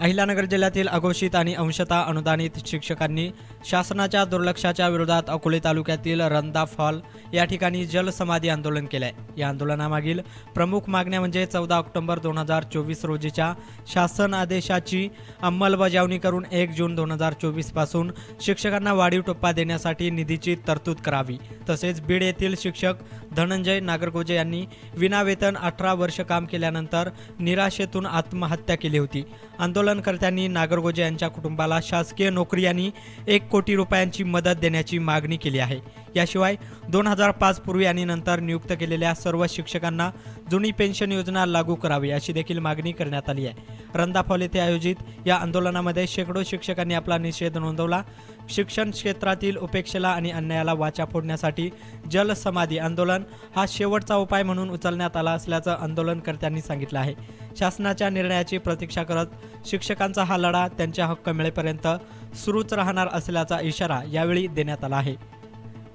अहिलानगर जिल्ह्यातील अघोषित आणि अंशतः अनुदानित शिक्षकांनी शासनाच्या दुर्लक्षाच्या विरोधात अकोले तालुक्यातील रंदा फॉल या ठिकाणी जलसमाधी आंदोलन केले आहे या आंदोलनामागील प्रमुख मागण्या म्हणजे चौदा ऑक्टोबर दोन हजार चोवीस रोजीच्या शासन आदेशाची अंमलबजावणी करून एक जून दोन हजार चोवीसपासून शिक्षकांना वाढीव टप्पा देण्यासाठी निधीची तरतूद करावी. तसेच बीड येथील शिक्षक धनंजय नागरगोजे यांनी विनावेतन अठरा वर्ष काम केल्यानंतर निराशेतून आत्महत्या केली होती. आंदोलन आंदोलनकर्त्यांनी नागरगोजे यांच्या कुटुंबाला शासकीय नोकरी आणि एक कोटी रुपयांची मदत देण्याची मागणी केली आहे. याशिवाय दोन हजार पाच पूर्वी आणि नंतर नियुक्त केलेल्या सर्व शिक्षकांना जुनी पेन्शन योजना लागू करावी अशी देखील मागणी करण्यात आली आहे. रंदाफॉल येथे आयोजित या आंदोलनामध्ये शेकडो शिक्षकांनी आपला निषेध नोंदवला. शिक्षण क्षेत्रातील उपेक्षेला आणि अन्यायाला वाचा फोडण्यासाठी जलसमाधी आंदोलन हा शेवटचा उपाय म्हणून उचलण्यात आला असल्याचं आंदोलनकर्त्यांनी सांगितलं आहे. शासनाच्या निर्णयाची प्रतीक्षा करत शिक्षकांचा हा लढा त्यांच्या हक्क मिळेपर्यंत सुरूच राहणार असल्याचा इशारा यावेळी देण्यात आला आहे.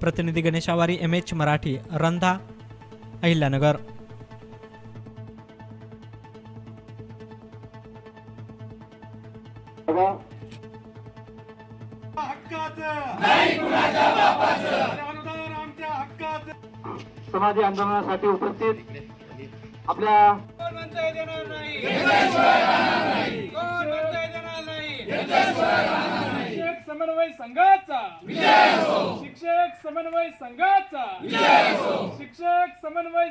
प्रतिनिधी गणेश आवारी एम एच मराठी रंधा अहिल्यानगर. समाधी आंदोलनासाठी उपस्थित आपल्या नाही कोण म्हणताय देणार नाही शिक्षक समन्वय संघाचा. शिक्षक समन्वय संघाचा. शिक्षक समन्वय